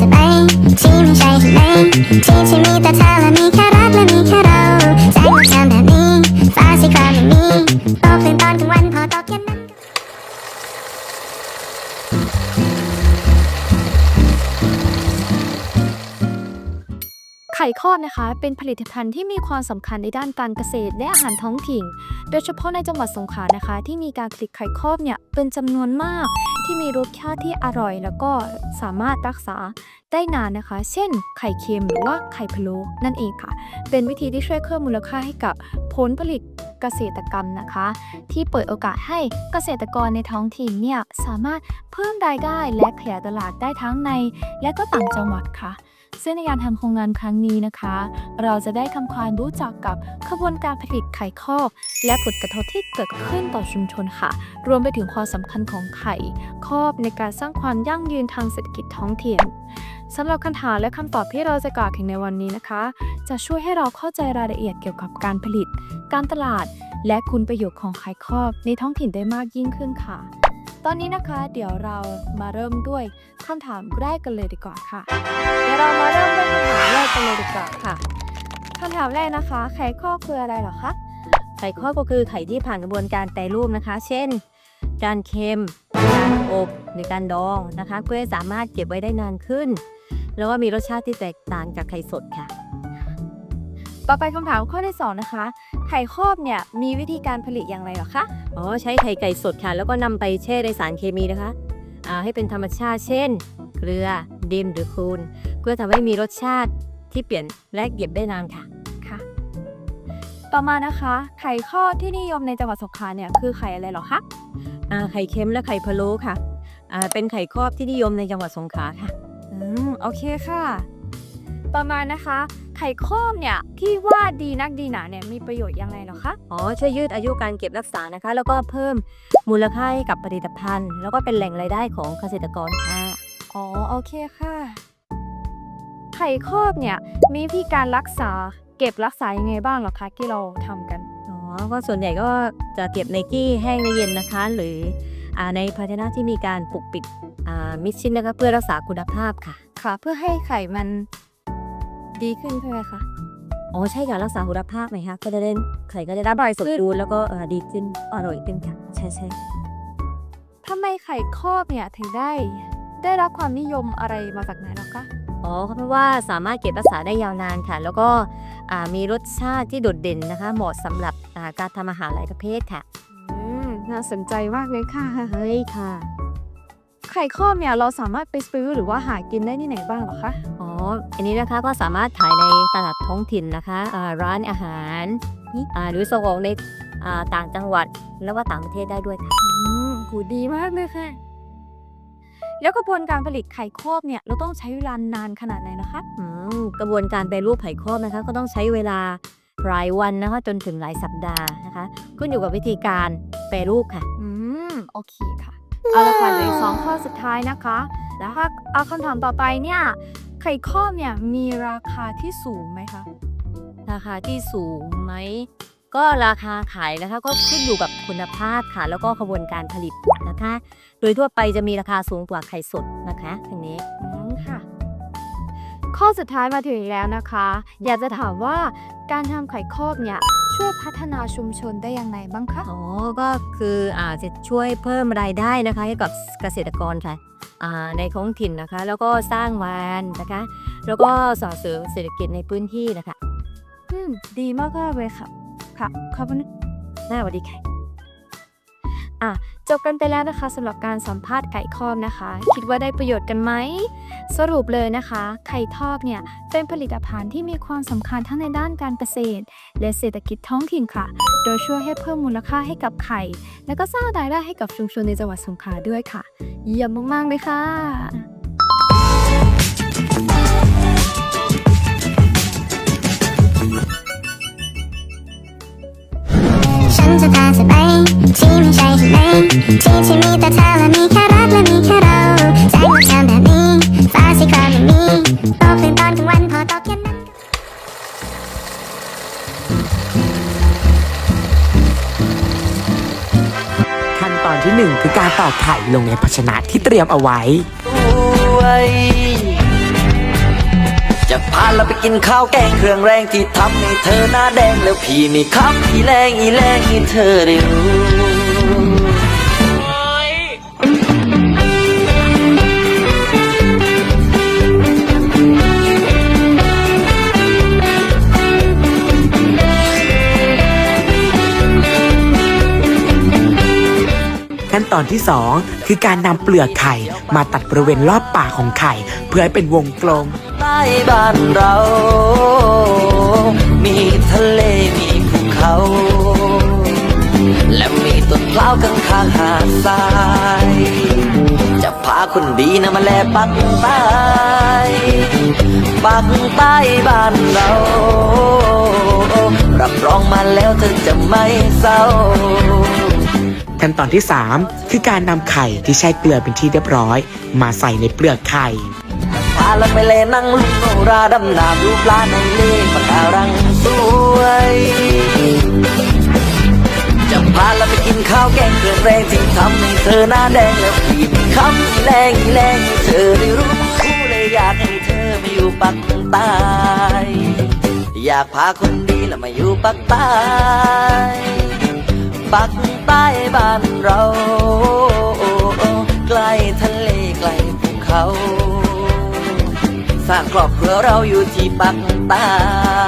จะไปที่ไม่ใช่ที่ไไข่คอบนะคะ เป็นผลิตภัณฑ์ที่มีความสำคัญในด้านการเกษตรและอาหารท้องถิ่น โดยเฉพาะในจังหวัดสงขลานะคะ ที่มีการผลิตไข่คอบเนี่ยเป็นจำนวนมาก ที่มีรสชาติที่อร่อย แล้วก็สามารถรักษาได้นานนะคะ เช่น ไข่เค็มหรือว่าไข่พะโล้นั่นเองค่ะ เป็นวิธีที่ช่วยเพิ่มมูลค่าให้กับผลผลิตเกษตรกรรมนะคะ ที่เปิดโอกาสให้เกษตรกรในท้องถิ่นเนี่ยสามารถเพิ่มรายได้และขยายตลาดได้ทั้งใน และก็ต่างจังหวัดค่ะ ซึ่งในการทำโครงงานครั้งนี้นะคะ เราจะได้ทำความรู้จักกับขบวนการผลิตไข่คอก และผลกระทบที่เกิดขึ้นต่อชุมชนค่ะ รวมไปถึงความสำคัญของไข่คอกในการสร้างความยั่งยืนทางเศรษฐกิจท้องถิ่นสำหรับคำถามและคำตอบที่เราจะกล่าวถึงในวันนี้นะคะ จะช่วยให้เราเข้าใจรายละเอียดเกี่ยวกับการผลิต การตลาด และคุณประโยชน์ของไข่คอกในท้องถิ่นได้มากยิ่งขึ้นค่ะ อนนี้นะคะเดี๋ยวเรามาเริ่มด้วยคำถามแรกกันเลยดีกว่าค่ะ เดี๋ยวเรามาเริ่มด้วยคำถามแรกกันเลยดีกว่าค่ะคำถามแรกนะคะ ไข่ข้อคืออะไรหรอคะไข่ข้อก็คือไข่ที่ผ่านกระบวนการแปรรูปนะคะ เช่น การเค็ม การอบหรือการดองนะคะเพื่อสามารถเก็บไว้ได้นานขึ้น แล้วก็มีรสชาติที่แตกต่างจากไข่สดค่ะ ต่อไปคำถามข้อที่สองนะคะ ไข่ครอบเนี่ยมีวิธีการผลิตอย่างไรเหรอคะอ๋อใช้ไข่ไก่สดค่ะ แล้วก็นำไปแช่ในสารเคมีนะคะอ่าให้เป็นธรรมชาติเช่น เกลือดินหรือโคลนเพื่อทำให้มีรสชาติที่เปลี่ยนและเก็บได้นานค่ะค่ะ ต่อมานะคะ ไข่ข้อที่นิยมในจังหวัดสงขลาเนี่ยคือไข่อะไรเหรอคะอ่าไข่เค็มและไข่พะโล้ค่ะอ่าเป็นไข่ครอบที่นิยมในจังหวัดสงขลาค่ะอืมโอเคค่ะ ต่อมานะคะ ไข่ข้อมเนี่ยที่ว่าดีนักดีหนาเนี่ยมีประโยชน์ยังไงเหรอคะ อ๋อช่วยยืดอายุการเก็บรักษานะคะ แล้วก็เพิ่มมูลค่าให้กับผลิตภัณฑ์ แล้วก็เป็นแหล่งรายได้ของเกษตรกรค่ะ อ๋อโอเคค่ะ ไข่ครอบเนี่ยมีวิธีการรักษาเก็บรักษายังไงบ้างเหรอคะที่เราทำกัน อ๋อ ก็ส่วนใหญ่ก็จะเก็บในที่แห้งและเย็นนะคะ หรืออ่าในภาชนะที่มีการปกปิดอ่ามิดชิดนะคะเพื่อรักษาคุณภาพค่ะ ค่ะ เพื่อให้ไข่มัน ดีขึ้นใช่ไหมคะอ๋อใช่ค่ะรักษาคุณภาพไหมคะก็จะได้ไข่ก็จะได้ใบสดดูแล้วก็เอ่อดีขึ้นอร่อยขึ้นค่ะใช่ใช่ทำไมไข่ครอบเนี่ยถึงได้ ได้รับความนิยมอะไรมาจากไหนหรอคะ อ๋อเพราะว่าสามารถเก็บรักษาได้ยาวนานค่ะ แล้วก็อ่ามีรสชาติที่โดดเด่นนะคะ เหมาะสำหรับอ่าการทำอาหารหลายประเภทค่ะอืม น่าสนใจมากเลยค่ะ เฮ้ยค่ะ ไข่ครอบเนี่ยเราสามารถไปซื้อหรือว่าหากินได้ที่ไหนบ้างเหรอคะ อ๋ออันนี้นะคะก็สามารถขายในตลาดท้องถิ่นนะคะอ่าร้านอาหารอ่าหรือส่งออกในอ่าต่างจังหวัดแล้วก็ต่างประเทศได้ด้วยค่ะอืมกูดีมากเลยค่ะ แล้วกระบวนการผลิตไข่ครอบเนี่ยเราต้องใช้เวลานานขนาดไหนนะคะอืมกระบวนการแปรรูปไผ่ครอบนะคะ ก็ต้องใช้เวลาหลายวันนะคะจนถึงหลายสัปดาห์นะคะ ขึ้นอยู่กับวิธีการแปรรูปค่ะ อืมโอเคค่ะ เอาละค่ะเหลืออีกสองข้อสุดท้ายนะคะ แล้วถ้าเอาคำถามต่อไปเนี่ย ไข่ครอบเนี่ยมีราคาที่สูงไหมคะ ราคาที่สูงไหม ก็ราคาขายนะคะก็ขึ้นอยู่กับคุณภาพค่ะ แล้วก็กระบวนการผลิตนะคะ โดยทั่วไปจะมีราคาสูงกว่าไข่สดนะคะทางนี้อืมค่ะ ข้อสุดท้ายมาถึงแล้วนะคะ อยากจะถามว่าการทำไข่ครอบเนี่ย ช่วยพัฒนาชุมชนได้ยังไงบ้างคะ อ๋อ ก็คืออาจจะช่วยเพิ่มรายได้นะคะให้กับเกษตรกรค่ะอ่าในท้องถิ่นนะคะ แล้วก็สร้างงานนะคะ แล้วก็ส่งเสริมเศรษฐกิจในพื้นที่นะคะ อืม ดีมากๆเลยค่ะ ค่ะ ขอบคุณน่าสวัสดีค่ะ อะจบกันไปแล้วนะคะสำหรับการสัมภาษณ์ไก่คอบนะคะ คิดว่าได้ประโยชน์กันไหม สรุปเลยนะคะ ไข่ทอดเนี่ยเป็นผลิตภัณฑ์ที่มีความสำคัญทั้งในด้านการเกษตร และเศรษฐกิจท้องถิ่นค่ะ โดยช่วยให้เพิ่มมูลค่าให้กับไข่ และก็สร้างรายได้ให้กับชุมชนในจังหวัดสงขลาด้วยค่ะ เยี่ยมมากๆเลยค่ะ ฉันจะพาเธอไปที่ไม่ใช่ที่ไหนที่ที่มีแต่เธอและมีแค่รักและมีแค่เราใจมันทำแบบนี้ฟ้าสีครามอย่างนี้โตขึ้นตอนกลางวันพอตกเย็นนั้นขั้นตอนที่ 1 คือการตอกไข่ลงในภาชนะที่เตรียมเอาไว้ ด้วย จะพาเราไปกินข้าวแกงเครื่องแรงที่ทำให้เธอหน้าแดงแล้วพี่มีคำอีแรงอีแรงให้เธอได้รู้ขั้นตอนที่ 2 คือการนำเปลือกไข่มาตัดบริเวณรอบปากของไข่ เพื่อให้เป็นวงกลม บ้านเรา มีทะเลมีภูเขา และมีต้นพร้าวข้างข้างหาดทราย จะพาคนดีนะมาแลปักใต้ปักใต้บ้านเรา รับรองมาแล้วเธอจะไม่เศร้าขั้นตอนที่ 3 คือการนำไข่ที่แช่เกลือเป็นที่เรียบร้อย มาใส่ในเปลือกไข่ พาเราไปเล่นนั่งลุงโนราดำน้ำดูปลาในเลปะการังสวยจะพาเราไปกินข้าวแกงเครื่องแรงที่ทำให้เธอหน้าแดงแล้วพี่มีคำแรงแรงให้เธอได้รู้เลยอยากให้เธอมาอยู่ปักใต้อยากพาคนดีแล้วมาอยู่ปักใต้ปักใต้บ้านเรา เราอบครัวเราอยู่ที่ปักใต้